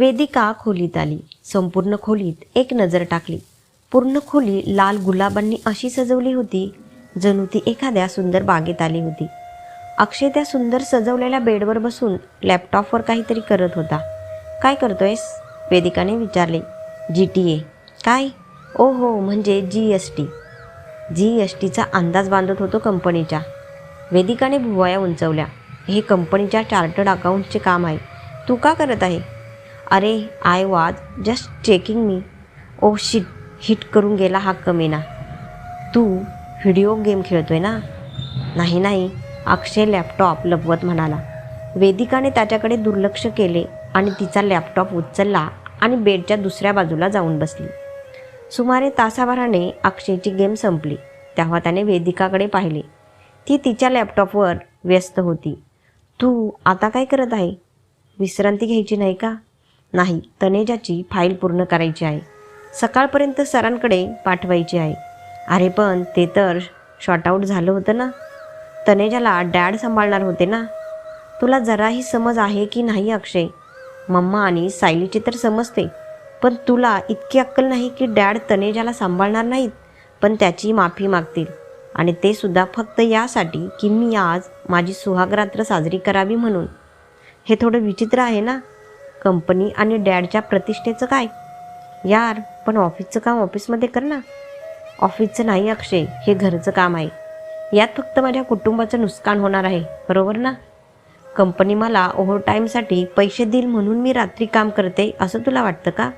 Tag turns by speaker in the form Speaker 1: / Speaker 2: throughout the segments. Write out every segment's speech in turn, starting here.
Speaker 1: वेदिका खोलीत आली. संपूर्ण खोलीत एक नजर टाकली. पूर्ण खोली लाल गुलाबांनी अशी सजवली होती जणू ती एखाद्या सुंदर बागेत आली होती. अक्षय त्या सुंदर सजवलेल्या बेडवर बसून लॅपटॉपवर काहीतरी करत होता. काय करतोयस? वेदिकाने विचारले. G T A. काय? ओ हो म्हणजे G S T. G S टीचा अंदाज बांधत होतो कंपनीच्या वेदिकाने भुवया उंचवल्या. हे कंपनीच्या चार्टर्ड अकाउंटचे काम आहे. तू का करत आहे? अरे आय वाज जस्ट चेकिंग मी ओ शिट हिट करून गेला हा कमीना. तू व्हिडिओ गेम खेळतोय ना? नाही नाही अक्षय लॅपटॉप लपवत म्हणाला. वेदिकाने त्याच्याकडे दुर्लक्ष केले आणि तिचा लॅपटॉप उचलला आणि बेडच्या दुसऱ्या बाजूला जाऊन बसली. सुमारे तासाभराने अक्षयची गेम संपली. तेव्हा त्याने वेदिकाकडे पाहिले. ती तिच्या लॅपटॉपवर व्यस्त होती. तू आता काय करत आहे? विश्रांती घ्यायची नाही का? नाही तनेजाची फाईल पूर्ण करायची आहे. सकाळपर्यंत सरांकडे पाठवायची आहे. अरे पण ते तर शॉर्टआउट झालं होतं ना? तनेजाला डॅड सांभाळणार होते ना? तुला जराही समज आहे की नाही अक्षय? मम्मा आणि सायलीची तर समजते. पण तुला इतकी अक्कल नाही की डॅड तनेजाला सांभाळणार नाहीत? पण त्याची माफी मागतील. आणि ते सुद्धा फक्त यासाठी की मी आज माझी सुहागरात्र साजरी करावी म्हणून. हे थोडं विचित्र आहे ना? कंपनी आणि डॅडच्या प्रतिष्ठेचं काय? यार पण ऑफिसचं काम ऑफिसमध्ये कर ना. ऑफिसचं नाही अक्षय हे घरचं काम आहे. यात फक्त माझ्या कुटुंबाचं नुकसान होणार आहे बरोबर ना? कंपनी मला ओव्हरटाईमसाठी पैसे देईल म्हणून मी रात्री काम करते असं तुला वाटतं का?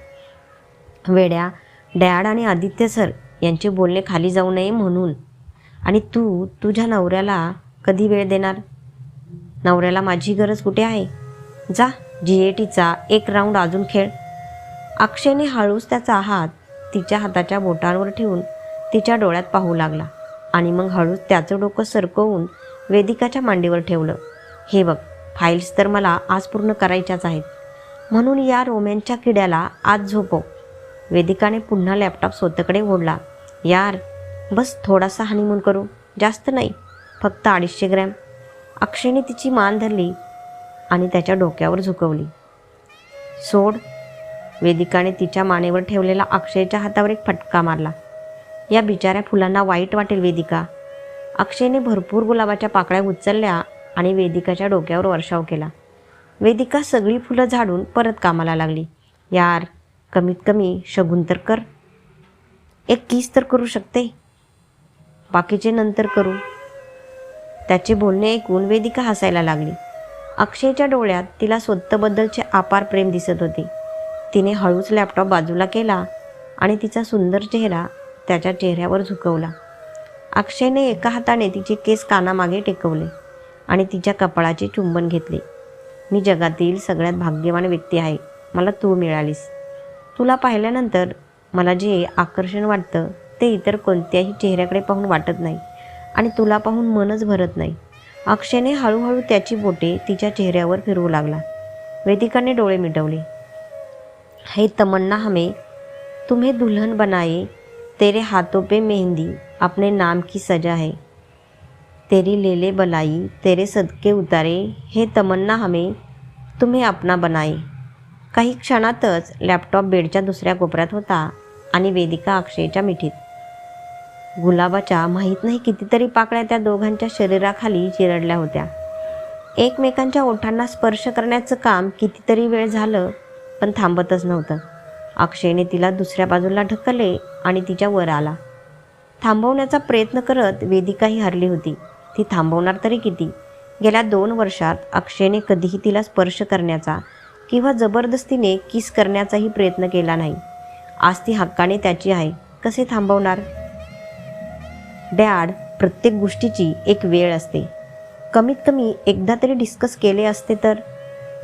Speaker 1: वेड्या डॅड आणि आदित्य सर यांचे बोलणे खाली जाऊ नये म्हणून. आणि तू तुझ्या नवऱ्याला कधी वेळ देणार? नवऱ्याला माझी गरज कुठे आहे? जा. जी ए टीचा एक राऊंड अजून खेळ. अक्षयने हळूच त्याचा हात तिच्या हाताच्या बोटांवर ठेवून तिच्या डोळ्यात पाहू लागला आणि मग हळूच त्याचं डोकं सरकवून वेदिकाच्या मांडीवर ठेवलं. हे बघ फाईल्स तर मला आज पूर्ण करायच्याच आहेत. म्हणून या रोम्यांच्या किड्याला आज झोपव. वेदिकाने पुन्हा लॅपटॉप स्वतःकडे ओढला. यार बस थोडासा हनीमून करू. जास्त नाही फक्त अडीचशे ग्रॅम. अक्षयने तिची मान धरली. आणि त्याच्या डोक्यावर झुकवली. सोड वेदिकाने तिच्या मानेवर ठेवलेला अक्षयच्या हातावर एक फटका मारला. या बिचाऱ्या फुलांना वाईट वाटेल वेदिका. अक्षयने भरपूर गुलाबाच्या पाकळ्या उचलल्या आणि वेदिकाच्या डोक्यावर वर्षाव केला. वेदिका सगळी फुलं झाडून परत कामाला लागली. यार कमीत कमी शगुन तर कर. एक किस तर करू शकते? बाकीचे नंतर करू. त्याचे बोलणे ऐकून वेदिका हसायला लागली. अक्षयच्या डोळ्यात तिला स्वतःबद्दलचे आपार प्रेम दिसत होते. तिने हळूच लॅपटॉप बाजूला केला आणि तिचा सुंदर चेहरा त्याच्या चेहऱ्यावर झुकवला. अक्षयने एका हाताने तिचे केस कानामागे टेकवले आणि तिच्या कपाळाचे चुंबन घेतले. मी जगातील सगळ्यात भाग्यवान व्यक्ती आहे. मला तू मिळालीस. तुला पाहिल्यानंतर मला जे आकर्षण वाटतं ते इतर कोणत्याही चेहऱ्याकडे पाहून वाटत नाही आणि तुला पाहून मनच भरत नाही. अक्षयने हळूहळू त्याची बोटे तिच्या चेहऱ्यावर फिरवू लागला. वेदिकाने डोळे मिटवले. हे तमन्ना हमें तुम्हें दुल्हन बनाए तेरे हाथों पे मेहंदी अपने नाम की सजा है. तेरी लेले बलाई तेरे सदके उतारे हे तमन्ना हमें तुम्हें अपना बनाए. काही क्षणातच लॅपटॉप बेडच्या दुसऱ्या कोपऱ्यात होता आणि वेदिका अक्षयच्या मिठीत. गुलाबाच्या माहीत नाही कितीतरी पाकळ्या त्या दोघांच्या शरीराखाली चिरडल्या होत्या. एकमेकांच्या ओठांना स्पर्श करण्याचं काम कितीतरी वेळ झालं पण थांबतच नव्हतं. अक्षयने तिला दुसऱ्या बाजूला ढकलले आणि तिच्या वर आला. थांबवण्याचा प्रयत्न करत वेदिकाही हरली होती. ती थांबवणार तरी किती? गेल्या दोन वर्षात अक्षयने कधीही तिला स्पर्श करण्याचा किंवा जबरदस्तीने किस करण्याचाही प्रयत्न केला नाही. आज ती हक्काने त्याची आहे. कसे थांबवणार? डॅड प्रत्येक गोष्टीची एक वेळ असते. कमीत कमी एकदा तरी डिस्कस केले असते तर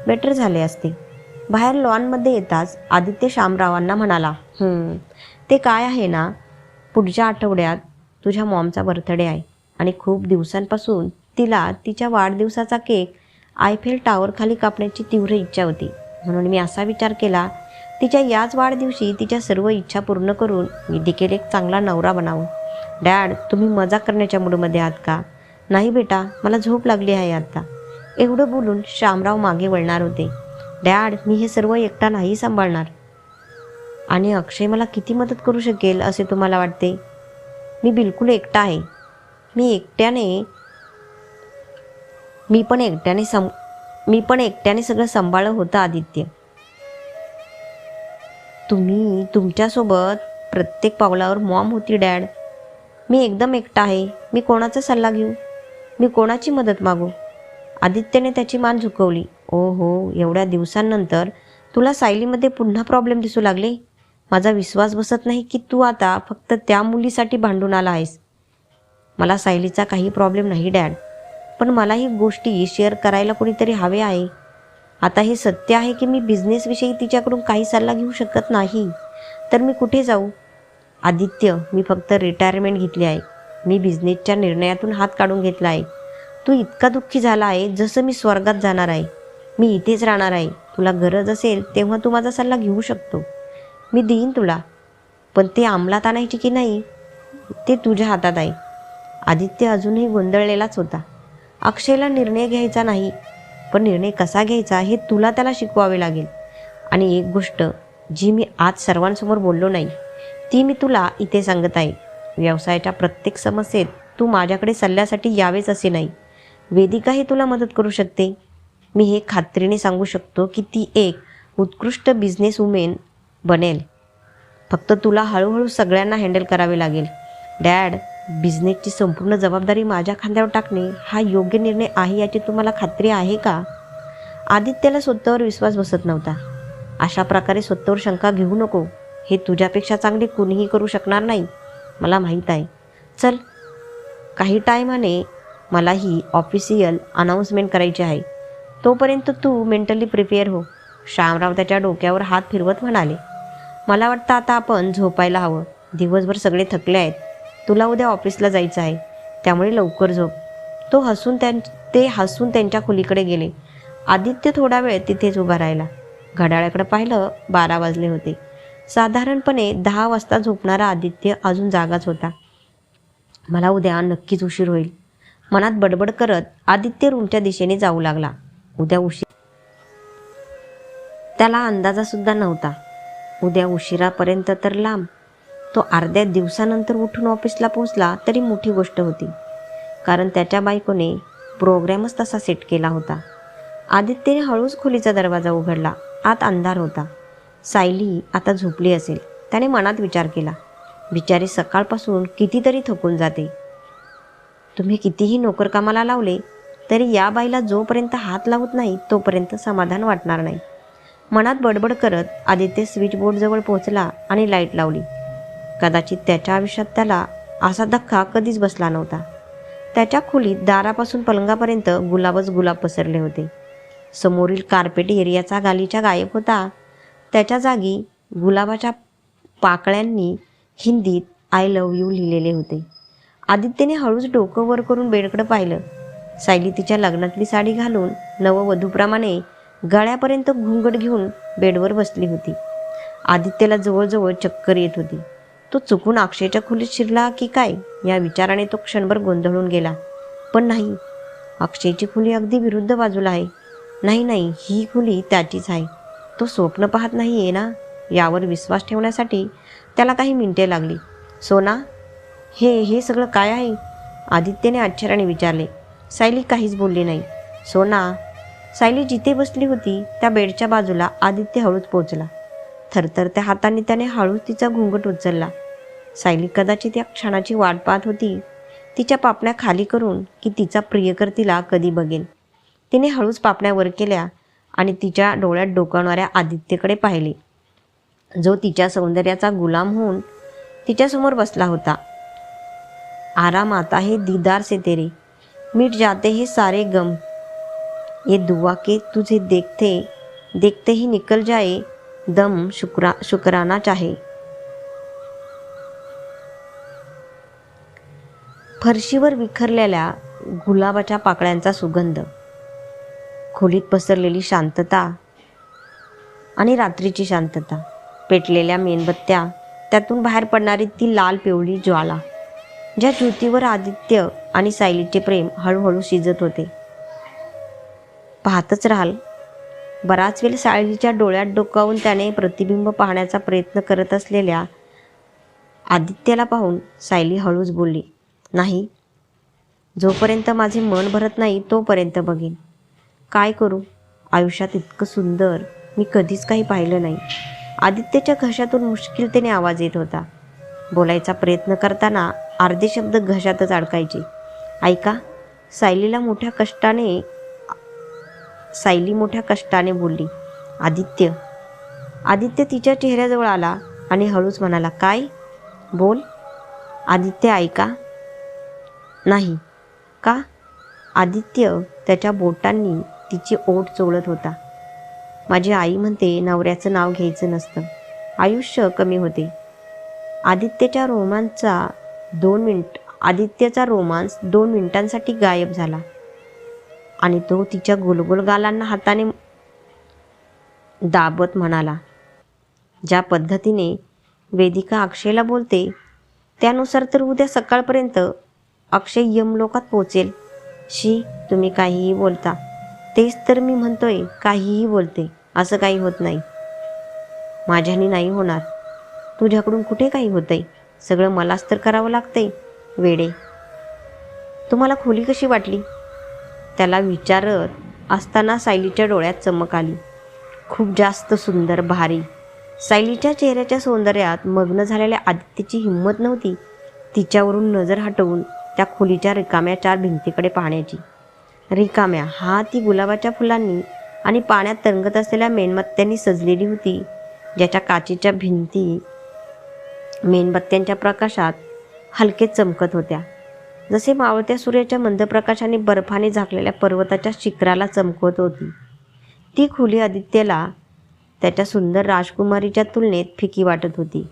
Speaker 1: बेटर झाले असते. बाहेर लॉनमध्ये येताच आदित्य शामरावांना म्हणाला ते काय आहे ना? पुढच्या आठवड्यात तुझ्या मॉमचा बर्थडे आहे आणि खूप दिवसांपासून तिला तिच्या वाढदिवसाचा केक आयफेल टावरखाली कापण्याची तीव्र इच्छा होती. म्हणून मी असा विचार केला तिच्या याच वाढदिवशी तिच्या सर्व इच्छा पूर्ण करून मी देखील एक चांगला नवरा बनावं. डॅड तुम्ही मजा करण्याच्या मूडमध्ये आहात का? नाही बेटा मला झोप लागली आहे आत्ता एवढं बोलून श्यामराव मागे वळणार होते. डॅड मी हे सर्व एकटा नाही सांभाळणार. आणि अक्षय मला किती मदत करू शकेल असे तुम्हाला वाटते? मी बिलकुल एकटा आहे. मी एकट्याने मी पण एकट्याने सम मी पण एकट्याने सगळं सांभाळलं होतं आदित्य. तुम्ही तुमच्यासोबत प्रत्येक पावलावर मॉम होती डॅड. मी एकदम एकटा आहे. मी कोणाचा सल्ला घेऊ? मी कोणाची मदत मागू? आदित्यने त्याची मान झुकवली. ओ हो एवढ्या दिवसांनंतर तुला सायलीमध्ये पुन्हा प्रॉब्लेम दिसू लागले? माझा विश्वास बसत नाही की तू आता फक्त त्या मुलीसाठी भांडून आला आहेस. मला सायलीचा काही प्रॉब्लेम नाही डॅड. पण मला ही गोष्टी शेअर करायला कोणीतरी हवे आहे. आता हे सत्य आहे की मी बिझनेसविषयी तिच्याकडून काही सल्ला घेऊ शकत नाही? तर मी कुठे जाऊ? आदित्य मी फक्त रिटायरमेंट घेतली आहे. मी बिझनेसच्या निर्णयातून हात काढून घेतला आहे. तू इतका दुःखी झाला आहे जसं मी स्वर्गात जाणार आहे. मी इथेच राहणार आहे. तुला गरज असेल तेव्हा तू माझा सल्ला घेऊ शकतो. मी देईन तुला. पण ते अंमलात आणायची की नाही ते तुझ्या हातात आहे. आदित्य अजूनही गोंधळलेलाच होता. अक्षयला निर्णय घ्यायचा नाही. पण निर्णय कसा घ्यायचा हे तुला त्याला शिकवावे लागेल. आणि एक गोष्ट जी मी आज सर्वांसमोर बोललो नाही ती मी तुला इथे सांगत आहे. व्यवसायाच्या प्रत्येक समस्येत तू माझ्याकडे सल्ल्यासाठी यावेच असे नाही. वेदिकाही तुला मदत करू शकते. मी हे खात्रीने सांगू शकतो की ती एक उत्कृष्ट बिझनेस वुमेन बनेल. फक्त तुला हळूहळू सगळ्यांना हँडल करावे लागेल. डॅड बिझनेसची संपूर्ण जबाबदारी माझ्या खांद्यावर टाकणे हा योग्य निर्णय आहे याची तुम्हाला खात्री आहे का? आदित्यला स्वतःवर विश्वास बसत नव्हता. अशा प्रकारे स्वतःवर शंका घेऊ नको. हे तुझ्यापेक्षा चांगले कुणीही करू शकणार नाही मला माहीत आहे. चल. काही टायमाने मला ही ऑफिशियल अनाऊन्समेंट करायची आहे. तोपर्यंत तू मेंटली प्रिपेअर हो. श्यामराव त्याच्या डोक्यावर हात फिरवत म्हणाले. मला वाटतं आता आपण झोपायला हवं. दिवसभर सगळे थकले आहेत. तुला उद्या ऑफिसला जायचं आहे. त्यामुळे लवकर झोप. तो हसून त्यां ते हसून त्यांच्या खोलीकडे गेले. आदित्य थोडा वेळ तिथेच उभा राहिला. घड्याळाकडे पाहिलं बारा वाजले होते. साधारणपणे दहा वाजता झोपणारा आदित्य अजून जागाच होता. मला उद्या नक्कीच उशीर होईल. मनात बडबड करत आदित्य रूमच्या दिशेने जाऊ लागला. उद्या उशीर. त्याला अंदाजासुद्धा नव्हता. उद्या उशिरापर्यंत तर लांब. तो अर्ध्या दिवसानंतर उठून ऑफिसला पोहोचला तरी मोठी गोष्ट होती. कारण त्याच्या बायकोने प्रोग्रॅमच तसा सेट केला होता. आदित्यने हळूच खोलीचा दरवाजा उघडला. आत अंधार होता. सायली आता झोपली असेल. त्याने मनात विचार केला. बिचारी सकाळपासून कितीतरी थकून जाते. तुम्ही कितीही नोकर कामाला लावले तरी या बाईला जोपर्यंत हात लावत नाही तोपर्यंत समाधान वाटणार नाही. मनात बडबड करत आदित्य स्विच बोर्डजवळ पोहोचला आणि लाइट लावली. कदाचित त्याच्या आयुष्यात त्याला असा धक्का कधीच बसला नव्हता. त्याच्या खोलीत दारापासून पलंगापर्यंत गुलाबच गुलाब पसरले होते. समोरील कार्पेट एरियाचा गालीचा गायब होता त्याच्या जागी गुलाबाच्या पाकळ्यांनी हिंदीत आय लव्ह यू लिहिलेले होते. आदित्यने हळूच डोकं वर करून बेडकडं पाहिलं. सायली तिच्या लग्नातली साडी घालून नववधूप्रमाणे गळ्यापर्यंत घुंगट घेऊन बेडवर बसली होती. आदित्यला जवळजवळ चक्कर येत होती. तो चुकून अक्षयच्या खोलीत शिरला की काय या विचाराने तो क्षणभर गोंधळून गेला. पण नाही अक्षयची खोली अगदी विरुद्ध बाजूला आहे. नाही नाही ही खोली त्याचीच आहे. तो स्वप्न पाहत नाही आहे ना यावर विश्वास ठेवण्यासाठी त्याला काही मिनटे लागली. सोना हे हे सगळं काय आहे? आदित्यने आश्चर्याने विचारले. सायली काहीच बोलली नाही. सोना सायली जिथे बसली होती त्या बेडच्या बाजूला आदित्य हळूच पोचला थरथरत्या हाताने त्याने हळूच तिचा घुंगट उचलला. सायली कदाचित या क्षणाची वाट पाहत होती तिच्या पापण्या खाली करून की तिचा प्रियकर तिला कधी बघेल. तिने हळूच पापण्या वर केल्या आणि तिच्या डोळ्यात डोकावणाऱ्या आदित्यकडे पाहिले. जो तिच्या सौंदर्याचा गुलाम होऊन तिच्यासमोर बसला होता. आराम आता हे दीदार से तेरे. मिट जाते हे सारे गम. ये दुआ के तुझे देखते देखते ही निकल जाए दम शुक्रा शुक्राना चाहे. फरशीवर विखरलेल्या गुलाबाच्या पाकळ्यांचा सुगंध. खोलीत पसरलेली शांतता आणि रात्रीची शांतता. पेटलेल्या मेणबत्त्या त्यातून बाहेर पडणारी ती लाल पिवळी ज्वाला ज्या ज्योतीवर आदित्य आणि सायलीचे प्रेम हळूहळू शिजत होते. पाहतच राहाल बराच वेळ सायलीच्या डोळ्यात डोकावून त्याने प्रतिबिंब पाहण्याचा प्रयत्न करत असलेल्या आदित्याला पाहून सायली हळूच बोलली नाही जोपर्यंत माझे मन भरत नाही तोपर्यंत बघेन. काय करू? आयुष्यात इतकं सुंदर. मी कधीच काही पाहिलं नाही. आदित्यच्या घशातून मुश्किलतेने आवाज येत होता. बोलायचा प्रयत्न करताना अर्धे शब्द घशातच अडकायचे. ऐका सायलीला मोठ्या कष्टाने सायली मोठ्या कष्टाने बोलली. आदित्य. आदित्य तिच्या चेहऱ्याजवळ आला आणि हळूच म्हणाला काय? बोल. आदित्य ऐका. नाही. का? आदित्य त्याच्या बोटांनी तिची ओट चोळत होता. माझी आई म्हणते नवऱ्याचं नाव घ्यायचं नसतं. आयुष्य कमी होते. आदित्यच्या रोमांचा दोन मिनिट आदित्यचा रोमांस दोन मिनिटांसाठी गायब झाला. आणि तो तिच्या गोलगोल गालांना हाताने दाबत म्हणाला ज्या पद्धतीने वेदिका अक्षयला बोलते त्यानुसार तर उद्या सकाळपर्यंत अक्षय यमलोकात पोचेल शी तुम्ही काहीही बोलता. तेच तर मी म्हणतोय काहीही बोलते असं काही होत नाही. माझ्यानी नाही होणार. तुझ्याकडून कुठे काही होतंय? सगळं मलाच तर करावं लागतंय वेडे. तुम्हाला खोली कशी वाटली? त्याला विचारत असताना सायलीच्या डोळ्यात चमक आली. खूप जास्त सुंदर भारी. सायलीच्या चेहऱ्याच्या सौंदर्यात मग्न झालेल्या आदित्यची हिंमत नव्हती. तिच्यावरून नजर हटवून त्या खोलीच्या रिकाम्या चार भिंतीकडे पाहण्याची. रिकाम्या. हा ती गुलाबाच्या फुलांनी आणि पाण्यात तरंगत असलेल्या मेणबत्त्यांनी सजलेली होती ज्याच्या काचेच्या भिंती मेणबत्त्यांच्या प्रकाशात हलके चमकत होत्या. जसे मावळत्या सूर्याच्या मंद प्रकाशाने बर्फाने झाकलेल्या पर्वताच्या शिखराला चमकवत होती ती खुली आदित्यला त्याच्या सुंदर राजकुमारीच्या तुलनेत फिकी वाटत होती.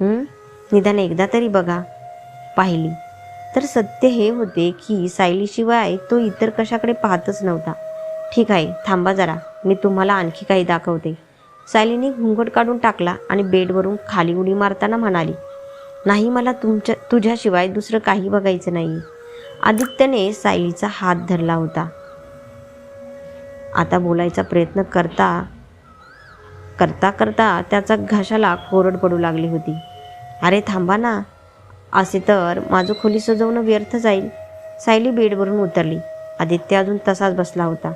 Speaker 1: निदान एकदा तरी बघा. पाहिली. तर सत्य हे होते की सायलीशिवाय तो इतर कशाकडे पाहतच नव्हता. ठीक आहे थांबा जरा मी तुम्हाला आणखी काही दाखवते. सायलीने घुंगट काढून टाकला आणि बेडवरून खाली उडी मारताना म्हणाली नाही मला तुमच्या तुझ्याशिवाय दुसरं काही बघायचं नाही. आदित्यने सायलीचा हात धरला होता. आता बोलायचा प्रयत्न करता करता करता त्याचा घशाला कोरड पडू लागली होती. अरे थांबा ना असे तर माझं खोली सजवणं व्यर्थ जाईल. सायली बेडवरून उतरली. आदित्य अजून तसाच बसला होता.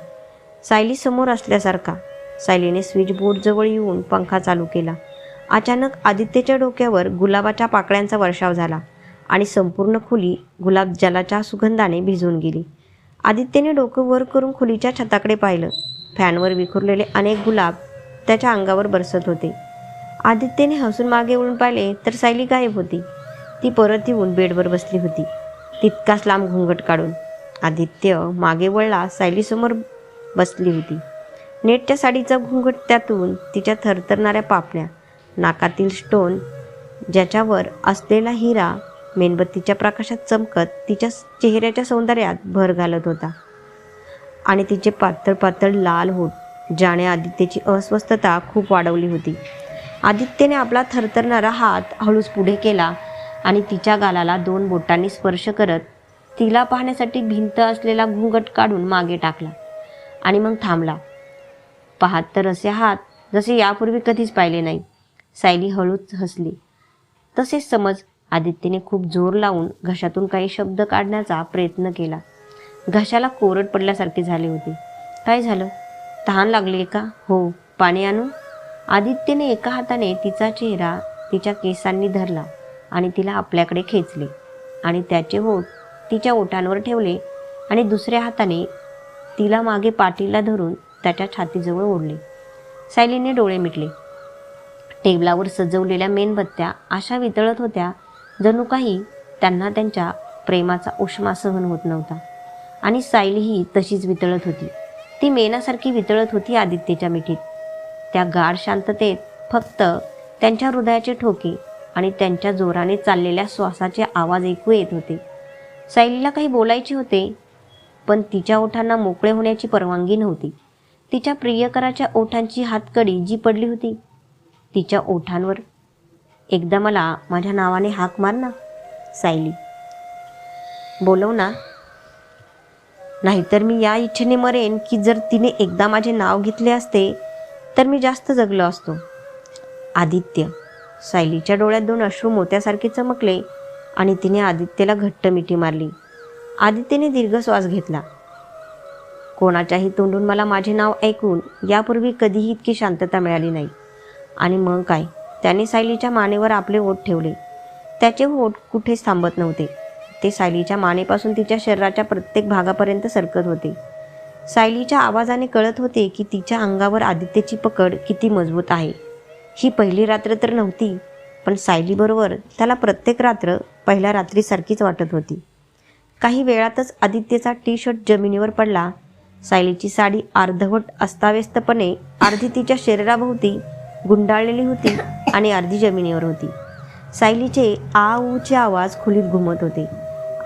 Speaker 1: सायली समोर असल्यासारखा. सायलीने स्विच बोर्डजवळ येऊन पंखा चालू केला. अचानक आदित्यच्या डोक्यावर गुलाबाच्या पाकळ्यांचा वर्षाव झाला आणि संपूर्ण खोली गुलाबजलाच्या सुगंधाने भिजून गेली. आदित्यने डोकं वर करून खोलीच्या छताकडे पाहिलं. फॅनवर विखुरलेले अनेक गुलाब त्याच्या अंगावर बरसत होते. आदित्यने हसून मागे वळून पाहिले तर सायली गायब होती. ती परत येऊन बेडवर बसली होती. तितकाच लांब घुंगट काढून. आदित्य मागे वळला सायलीसमोर बसली होती. नेटच्या साडीचा घुंगट त्यातून तिच्या थरथरणाऱ्या पापण्या नाकातील स्टोन ज्याच्यावर असलेला हिरा मेणबत्तीच्या प्रकाशात चमकत तिच्या चेहऱ्याच्या सौंदर्यात भर घालत होता. आणि तिचे पातळ पातळ लाल होत ज्याने आदित्यची अस्वस्थता खूप वाढवली होती. आदित्यने आपला थरथरणारा हात हळूच पुढे केला आणि तिच्या गालाला दोन बोटांनी स्पर्श करत तिला पाहण्यासाठी भिंत असलेला घुंगट काढून मागे टाकला आणि मग थांबला. पाहत तर असे हात जसे यापूर्वी कधीच पाहिले नाही सायली हळूच हसली. तसेच समज आदित्यने खूप जोर लावून घशातून काही शब्द काढण्याचा प्रयत्न केला. घशाला कोरड पडल्यासारखे झाले होते. काय झालं? तहान लागली का? हो. पाणी आणू? आदित्यने एका हाताने तिचा चेहरा तिच्या केसांनी धरला. आणि तिला आपल्याकडे खेचले. आणि त्याचे ओठ तिच्या ओठांवर ठेवले आणि दुसऱ्या हाताने तिला मागे पाठीला धरून त्याच्या छातीजवळ ओढले. सायलीने डोळे मिटले. टेबलावर सजवलेल्या मेणबत्त्या अशा वितळत होत्या जणू काही त्यांना त्यांच्या प्रेमाचा उष्मा सहन होत नव्हता. आणि सायलीही तशीच वितळत होती. ती मेणासारखी वितळत होती आदित्यच्या मिठीत. त्या गाढ शांततेत फक्त त्यांच्या हृदयाचे ठोके आणि त्यांच्या जोराने चाललेल्या श्वासाचे आवाज ऐकू येत होते. सायलीला काही बोलायचे होते पण तिच्या ओठांना मोकळे होण्याची परवानगी नव्हती. तिच्या प्रियकराच्या ओठांची हातकडी जी पडली होती तिच्या ओठांवर एकदा मला माझ्या नावाने हाक मार ना सायली. बोलव ना. नाहीतर मी या इच्छेने मरेन की जर तिने एकदा माझे नाव घेतले असते तर मी जास्त जगलो असतो. आदित्य सायलीच्या डोळ्यात दोन अश्रू मोत्यासारखे चमकले आणि तिने आदित्यला घट्ट मिठी मारली. आदित्यने दीर्घ श्वास घेतला. कोणाच्याही तोंडून मला माझे नाव ऐकून यापूर्वी कधीही इतकी शांतता मिळाली नाही. आणि मग काय? त्याने सायलीच्या मानेवर आपले ओठ ठेवले. त्याचे ओठ कुठेच थांबत नव्हते. ते सायलीच्या मानेपासून तिच्या शरीराच्या प्रत्येक भागापर्यंत सरकत होते. सायलीच्या आवाजाने कळत होते की तिच्या अंगावर आदित्यची पकड किती मजबूत आहे. ही पहिली रात्र तर नव्हती पण सायलीबरोबर त्याला प्रत्येक रात्र पहिल्या रात्रीसारखीच वाटत होती. काही वेळातच आदित्यचा टी शर्ट जमिनीवर पडला. सायलीची साडी अर्धवट अस्ताव्यस्तपणे अर्धी तिच्या शरीराभोवती गुंडाळलेली होती आणि अर्धी जमिनीवर होती. सायलीचे आ ऊचे आवाज खोलीत घुमत होते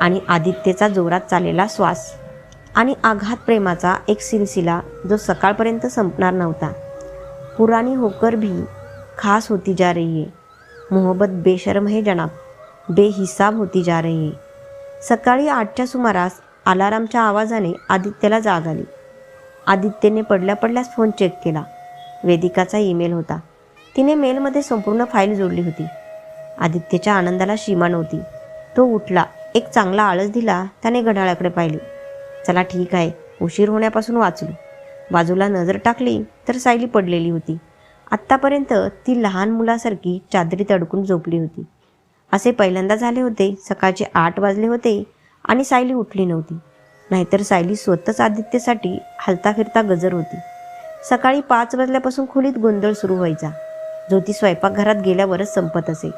Speaker 1: आणि आदित्यचा जोरात चाललेला श्वास आणि आघात प्रेमाचा एक सिलसिला जो सकाळपर्यंत संपणार नव्हता. पुराणी होकर भी खास होती जा रही है। मोहब्बत बेशरम है जनाब। बेहिसाब होती जा रही है। सकाळी आठच्या सुमारास अलारामच्या आवाजाने आदित्यला जाग आली. आदित्यने पडल्या पडल्यास फोन चेक केला. वेदिकाचा ईमेल होता. तिने मेलमध्ये संपूर्ण फाईल जोडली होती. आदित्यच्या आनंदाला सीमा नव्हती. तो उठला. एक चांगला आळस दिला त्याने घड्याळाकडे पाहिले. चला ठीक आहे. उशीर होण्यापासून वाचलो. बाजूला नजर टाकली तर सायली पडलेली होती. आत्तापर्यंत ती लहान मुलासारखी चादरीत अडकून झोपली होती. असे पहिल्यांदा झाले होते सकाळचे आठ वाजले होते आणि सायली उठली नव्हती. नाहीतर सायली स्वतःच आदित्यसाठी हलता फिरता गजर होती. सकाळी पाच वाजल्यापासून खोलीत गोंधळ सुरू व्हायचा. जो ती स्वयंपाकघरात गेल्यावरच संपत असे.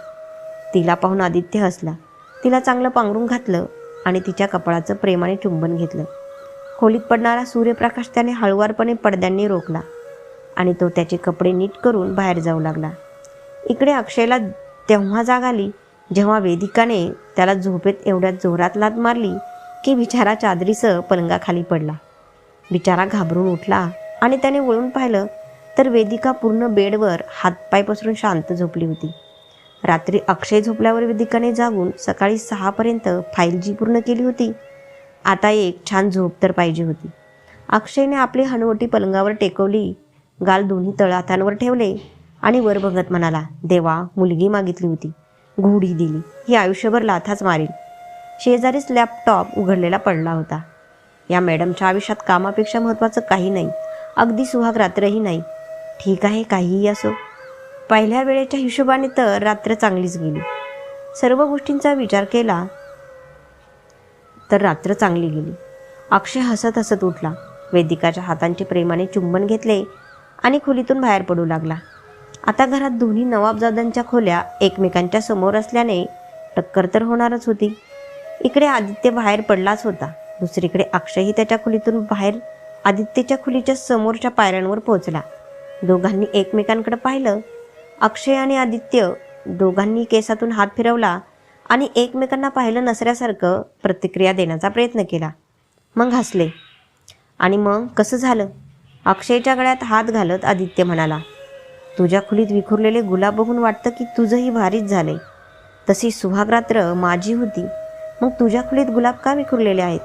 Speaker 1: तिला पाहून आदित्य हसला. तिला चांगलं पांघरून घातलं आणि तिच्या कपाळाचं प्रेमाने चुंबन घेतलं. खोलीत पडणारा सूर्यप्रकाश त्याने हळुवारपणे पडद्यांनी रोखला. आणि तो त्याचे कपडे नीट करून बाहेर जाऊ लागला. इकडे अक्षयला तेव्हा जाग आली जेव्हा वेदिकाने त्याला झोपेत एवढ्या जोरात लात मारली की बिचारा चादरीसह पलंगाखाली पडला. बिचारा घाबरून उठला आणि त्याने वळून पाहिलं तर वेदिका पूर्ण बेडवर हातपाय पसरून शांत झोपली होती. रात्री अक्षय झोपल्यावर वेदिकाने जागून सकाळी सहापर्यंत फाईल जी पूर्ण केली होती आता एक छान झोप तर पाहिजे होती. अक्षयने आपली हनुवटी पलंगावर टेकवली गाल दोन्ही तळहातांवर ठेवले आणि वर बघत म्हणाला देवा मुलगी मागितली होती. घोडी दिली. ही आयुष्यभर लाथाच मारील. शेजारीच लॅपटॉप उघडलेला पडला होता. या मॅडमच्या आयुष्यात कामापेक्षा महत्त्वाचं काही नाही. अगदी सुहाग रात्रही नाही. ठीक आहे काहीही असो. पहिल्या वेळेच्या हिशोबाने तर रात्र चांगलीच गेली. सर्व गोष्टींचा विचार केला तर रात्र चांगली गेली. अक्षय हसत हसत उठला. वेदिकाच्या हातांचे प्रेमाने चुंबन घेतले. आणि खोलीतून बाहेर पडू लागला. आता घरात दोन्ही नवाबजादांच्या खोल्या एकमेकांच्या समोर असल्याने टक्कर तर होणारच होती. इकडे आदित्य बाहेर पडलाच होता. दुसरीकडे अक्षयही त्याच्या खोलीतून बाहेर आदित्यच्या खोलीच्या समोरच्या पायऱ्यांवर पोहोचला. दोघांनी एकमेकांकडे पाहिलं. अक्षय आणि आदित्य दोघांनी केसातून हात फिरवला आणि एकमेकांना पाहिलं नसल्यासारखं प्रतिक्रिया देण्याचा प्रयत्न केला. मग हसले. आणि मग कसं झालं? अक्षयच्या गळ्यात हात घालत आदित्य म्हणाला तुझ्या खोलीत विखुरलेले गुलाब बघून वाटतं की तुझंही भारीच झालंय. तशी सुहागरात्र माझी होती. मग तुझ्या खोलीत गुलाब का विखुरलेले आहेत?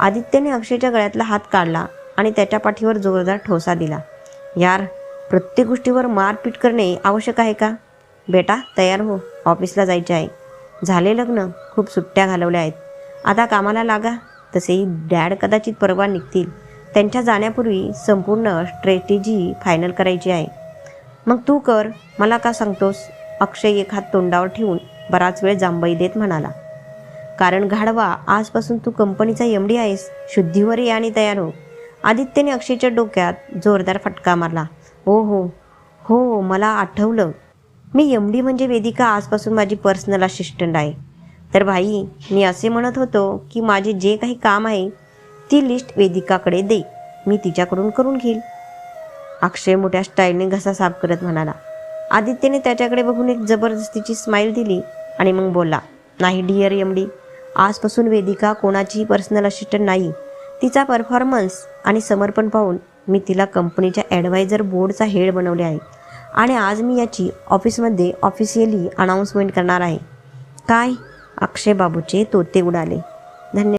Speaker 1: आदित्यने अक्षयच्या गळ्यातला हात काढला आणि त्याच्या पाठीवर जोरदार ठोसा दिला. यार प्रत्येक गोष्टीवर मारपीट करणे आवश्यक आहे का? बेटा तयार हो. ऑफिसला जायचे आहे. झाले लग्न. खूप सुट्ट्या घालवल्या आहेत. आता कामाला लागा. तसेही डॅड कदाचित परवा निघतील. त्यांच्या जाण्यापूर्वी संपूर्ण स्ट्रॅटेजी फायनल करायची आहे. मग तू कर मला का सांगतोस? अक्षय एक हात तोंडावर ठेवून बराच वेळ जांभई देत म्हणाला. कारण घाडवा आजपासून तू कंपनीचा एम डी आहेस शुद्धीवर ये आणि तयार हो. आदित्यने अक्षयच्या डोक्यात जोरदार फटका मारला. हो हो हो मला आठवलं. मी एम डी म्हणजे वेदिका आजपासून माझी पर्सनल असिस्टंट आहे. तर भाई मी असे म्हणत होतो की माझे जे काही काम आहे ती लिस्ट वेदिकाकडे दे. मी तिच्याकडून करून घेईल. अक्षय मोठ्या स्टाईलने घसा साफ करत म्हणाला. आदित्यने त्याच्याकडे बघून एक जबरदस्तीची स्माईल दिली आणि मग बोलला नाही डिअर एम डी आजपासून वेदिका कोणाचीही पर्सनल असिस्टंट नाही. तिचा परफॉर्मन्स आणि समर्पण पाहून मी तिला कंपनीच्या ॲडवायझर बोर्डचा हेड बनवले आहे. आणि आज मी याची ऑफिसमध्ये ऑफिशियली अनाऊन्समेंट करणार आहे. काय? अक्षय बाबूचे तोते उडाले. धन्यवाद